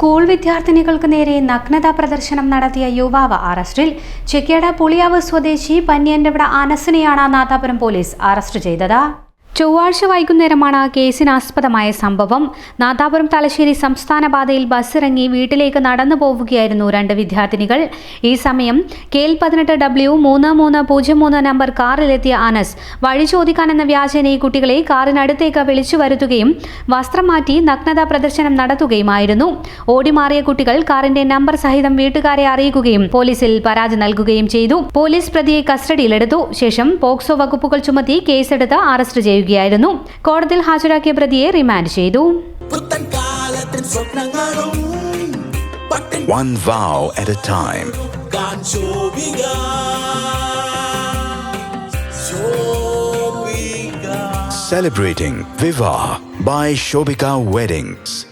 School വിദ്യാർത്ഥിനികൾക്ക് നേരെ നഗ്നതാ പ്രദർശനം നടത്തിയ യുവാവ് അറസ്റ്റിൽ ചെക്കേട പുളിയാവ് സ്വദേശി പന്ന്യന്റെവിട അനസിനെയാണ് നാദാപുരം പോലീസ് അറസ്റ്റ് ചെയ്തത്. ചൊവ്വാഴ്ച വൈകുന്നേരമാണ് കേസിനാസ്പദമായ സംഭവം. നാദാപുരം തലശ്ശേരി സംസ്ഥാന പാതയിൽ ബസ്സിറങ്ങി വീട്ടിലേക്ക് നടന്നു പോവുകയായിരുന്നു രണ്ട് വിദ്യാർത്ഥിനികൾ. ഈ സമയം കെ എൽ പതിനെട്ട് ഡബ്ല്യു മൂന്ന് മൂന്ന് പൂജ്യം മൂന്ന് നമ്പർ കാറിലെത്തിയ അനസ്. വഴി ചോദിക്കാനെന്ന വ്യാജേന ഈ കുട്ടികളെ കാറിനടുത്തേക്ക് വിളിച്ചു വരുത്തുകയും വസ്ത്രം മാറ്റി നഗ്നതാ പ്രദർശനം നടത്തുകയുമായിരുന്നു. ഓടിമാറിയ കുട്ടികൾ കാറിന്റെ നമ്പർ സഹിതം വീട്ടുകാരെ അറിയിക്കുകയും പോലീസിൽ പരാതി നൽകുകയും ചെയ്തു. പോലീസ് പ്രതിയെ കസ്റ്റഡിയിലെടുത്തു. ശേഷം പോക്സോ വകുപ്പുകൾ ചുമത്തി കേസെടുത്ത് അറസ്റ്റ് ചെയ്യുകയായിരുന്നു കോടതിയിൽ ഹാജരാക്കിയ പ്രതിയെ റിമാൻഡ് ചെയ്തു One vow at a time. Celebrating Viva by Shobika Weddings.